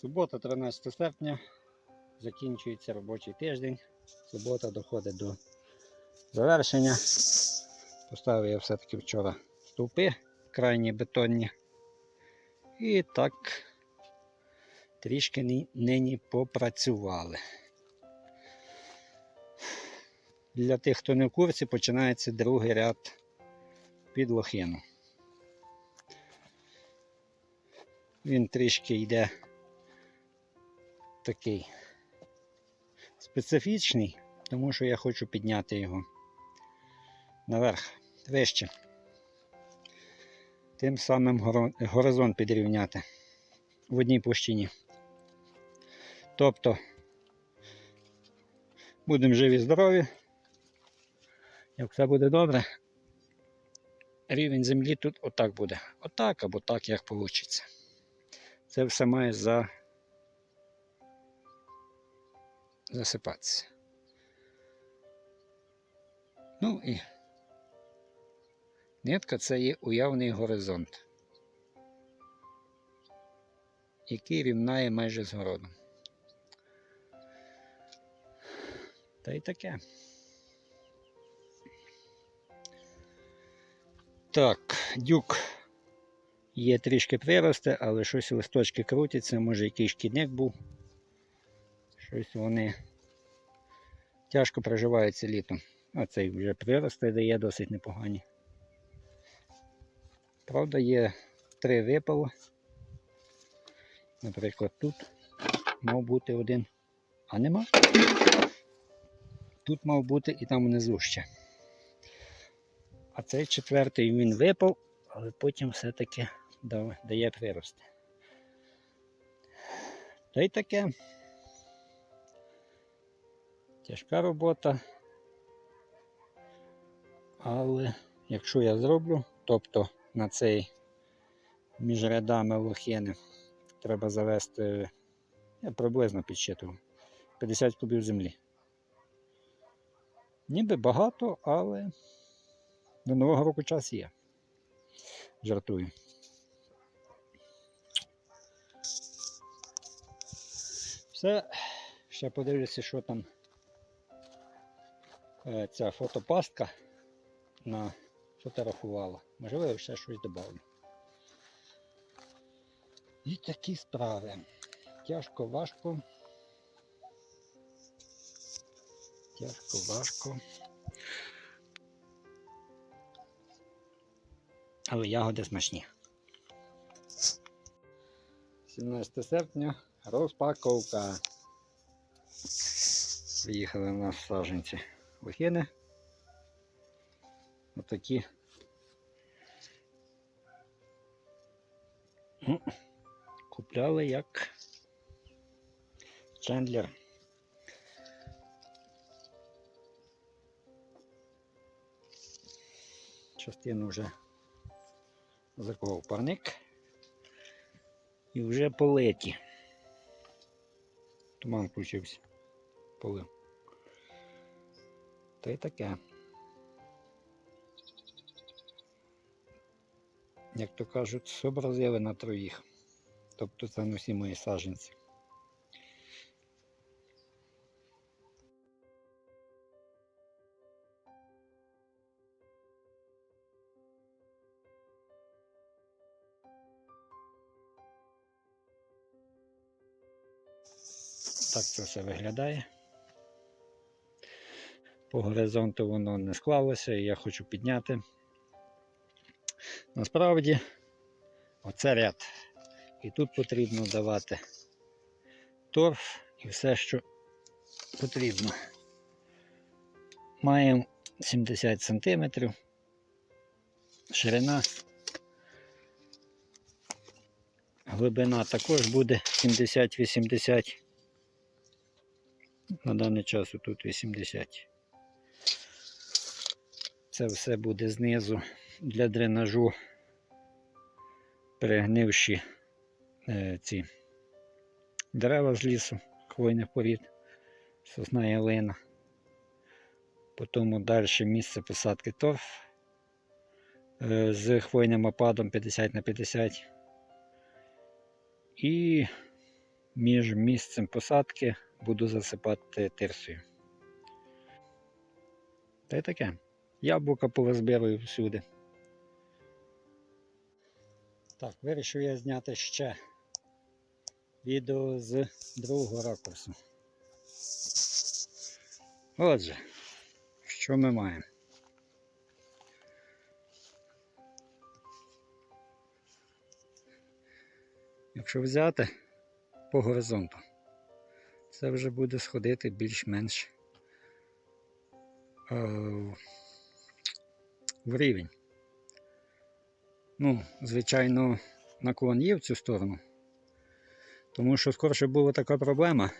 Субота, 13 серпня, закінчується робочий тиждень. Субота доходить до завершення. Поставив я все-таки вчора стовпи крайні бетонні. І так трішки нині попрацювали. Для тих, хто не в курсі, починається другий ряд під лохину. Він трішки йде такий специфічний, тому що я хочу підняти його наверх, вище. Тим самим горизонт підрівняти в одній площині. Тобто будемо живі здорові. Як все буде добре, рівень землі тут отак буде. Отак або так, як вийде. Це все має за... засипатися. Ну і нитка це є уявний горизонт, який рівнає майже з городом. Та й таке. Так, дюк є трішки приросте, але щось листочки крутяться, може якийсь шкідник був. Щось вони тяжко проживаються літом. А цей вже прирости дає досить непогані. Правда, є три випало. Наприклад, тут мав бути один, а нема. Тут мав бути і там внизу ще. А цей четвертий він випав, але потім все-таки дає прирости. Та й таке. Тяжка робота. Але якщо я зроблю, тобто на цей між рядами лохини треба завести, я приблизно підсчитував, 50 кубів землі. Ніби багато, але до Нового року час є. Жартую. Все, ще подивлюся, що там ця фотопастка на нафотографувала. Можливо, ще щось додавлю. І такі справи. Тяжко, важко. Тяжко, важко. Але ягоди смачні. 17 серпня розпаковка. Приїхали у нас саджанці лохини. Отакі. Ну, купляли як Чендлер. Частину вже заковав парник. І вже политі. Туман включився. Полив. Та й таке. Як то кажуть, зобразили на троїх. Тобто це не всі мої саджанці. Так це все виглядає. По горизонту воно не склалося і я хочу підняти. Насправді, оце ряд. І тут потрібно давати торф і все, що потрібно. Маємо 70 см. Ширина. Глибина також буде 70-80. На даний час тут 80. Це все буде знизу для дренажу перегнивші е, ці дерева з лісу, хвойних порід, сосна ялина. Потім далі місце посадки торф е, з хвойним опадом 50 на 50. І між місцем посадки буду засипати тирсою. Та й таке. Яблука повозбирую всюди. Так, вирішив я зняти ще відео з другого ракурсу. Отже, що ми маємо? Якщо взяти по горизонту, це вже буде сходити більш-менш е, в рівень. Ну, звичайно, наклон є в цю сторону. Тому що скорше була така проблема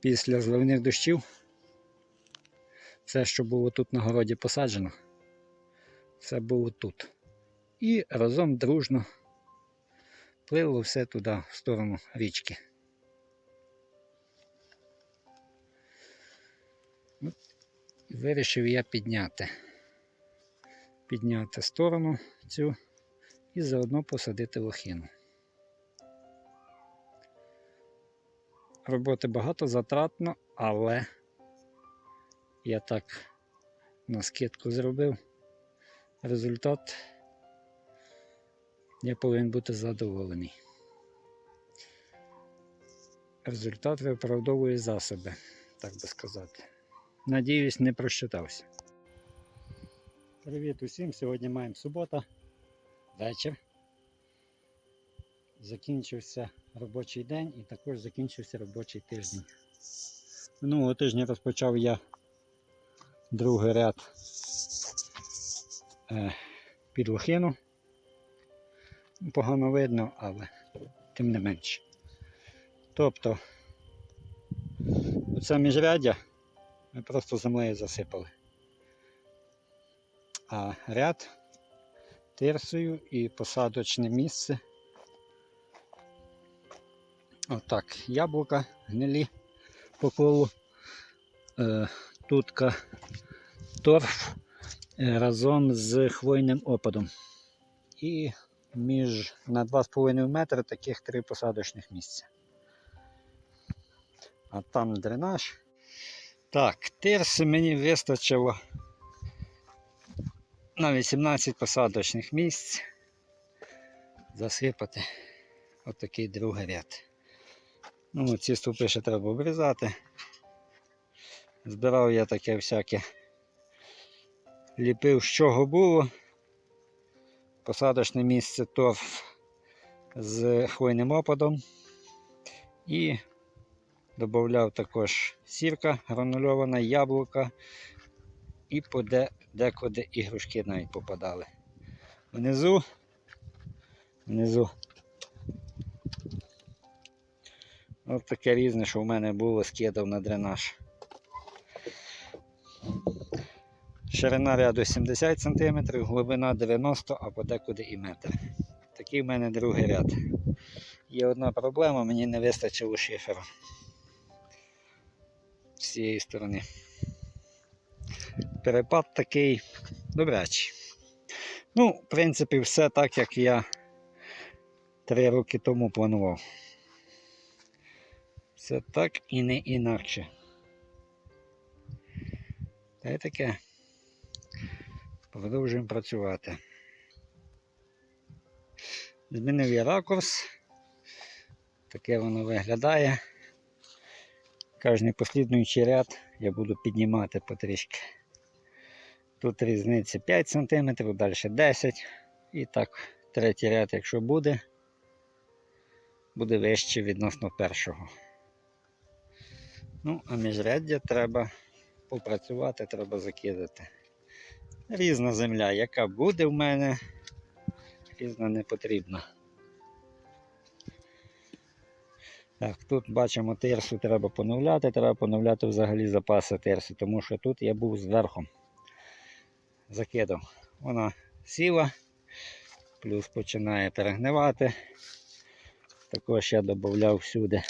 після зливних дощів. Все, що було тут на городі посаджено, все було тут. І разом дружно плило все туди, в сторону річки. Вирішив я підняти. Підняти сторону цю і заодно посадити лохину. Роботи багато затратно, але я так на скидку зробив. Результат я повинен бути задоволений. Результат виправдовує засоби, так би сказати. Надіюсь, не просчитався. Привіт усім! Сьогодні маємо субота, вечір. Закінчився робочий день і також закінчився робочий тиждень. Минулого тижня розпочав я другий ряд е, під лохину. Погано видно, але тим не менше. Тобто оце міжряддя ми просто землею засипали. А ряд тирсою і посадочне місце. Отак, яблука гнилі по колу, е, тутка торф е, разом з хвойним опадом. І між на 2,5 метри таких три посадочних місця. А там дренаж. Так, тирси мені вистачило на 18 посадочних місць. Засипати отакий другий ряд. Ну, ці ступи ще треба обрізати. Збирав я таке всяке. Ліпив з чого було. Посадочне місце торф з хвойним опадом. І додавав також сірка гранульована, яблука і поде, декуди ігрушки навіть попадали. Внизу, внизу. Ось таке різне, що в мене було, скидав на дренаж. Ширина ряду 70 см, глибина 90 а подекуди і метр. Такий в мене другий ряд. Є одна проблема, мені не вистачило шиферу з цієї сторони. Перепад такий добрячий. Ну, в принципі, все так, як я три роки тому планував. Все так і не інакше. Та й таке. Продовжуємо працювати. Змінив я ракурс. Таке воно виглядає. Кожний послідуючий ряд я буду піднімати потрішки. Тут різниця 5 см, далі 10 І так, третій ряд, якщо буде, буде вище відносно першого. Ну, а міжряддя треба попрацювати, треба закидати. Різна земля, яка буде в мене, різна не потрібна. Так, тут бачимо тирсу треба поновляти, треба поновляти взагалі запаси тирси, тому що тут я був зверху закидав. Вона сіла, плюс починає перегнивати. Також я додавав всюди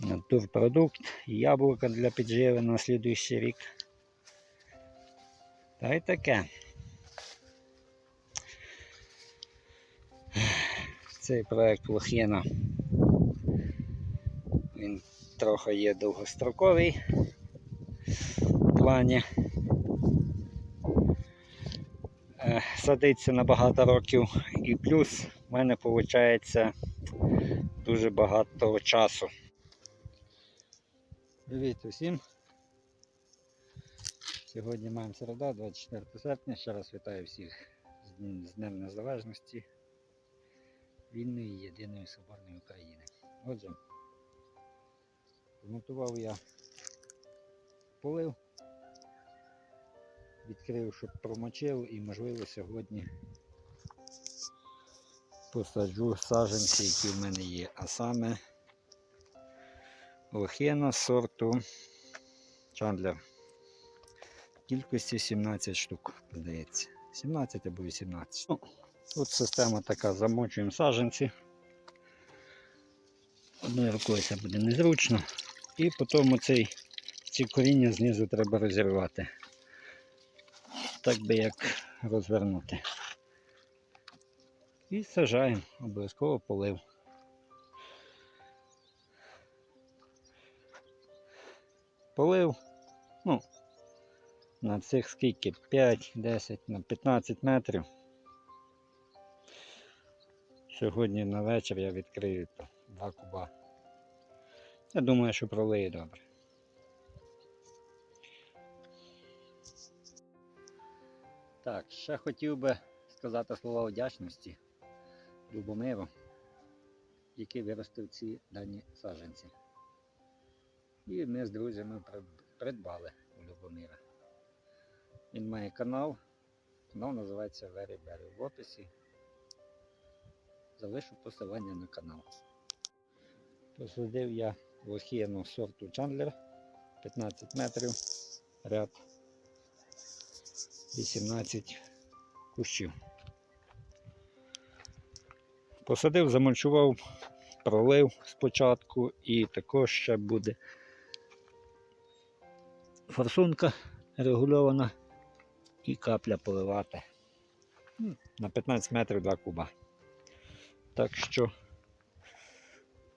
натурпродукт, яблука для підживи на слідуючий рік. Та й таке. Цей проект Лохіна. Він трохи є довгостроковий плані. Е, Садиться на багато років і плюс в мене виходить дуже багато часу. Привіт усім! Сьогодні маємо середа, 24 серпня. Ще раз вітаю всіх з Днем- Незалежності вільної єдиної соборної України. Отже, змонтував я полив, відкрив, щоб промочив і можливо сьогодні посаджу саджанці, які в мене є, а саме лохина сорту Чандлер. Кількості 17 штук, здається. 17 або 18. Ну, Тут система така, замочуємо саджанці. Одною рукою це буде незручно. І потім оцей, ці коріння знизу треба розірвати. Так би як розвернути. І сажаємо, обов'язково полив. Полив, ну, на цих скільки 5, 10, на 15 метрів. Сьогодні на вечір я відкрию 2 куба. Я думаю, що пролиє добре. Так, ще хотів би сказати слова вдячності Любомиру, який виростив ці дані саджанці. І ми з друзями придбали у Любомира. Він має канал. Канал називається Very Berry в описі. Залишу посилання на канал. Посадив я лохіну сорту Чандлер 15 метрів, ряд 18 кущів. Посадив, замульчував, пролив спочатку і також ще буде форсунка регульована і капля поливати. На 15 метрів 2 куба. Так що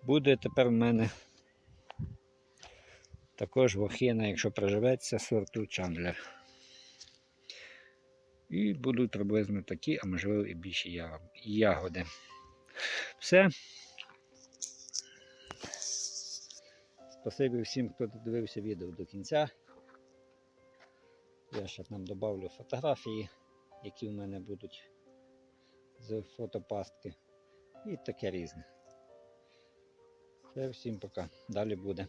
буде тепер в мене також лохина, якщо приживеться, сорту Чандлер. І будуть приблизно такі, а можливо і більші ягоди. Все. Спасибі всім, хто додивився відео до кінця. Я ще там додавлю фотографії, які в мене будуть з фотопастки. І таке різне. Все, всім пока. Далі буде.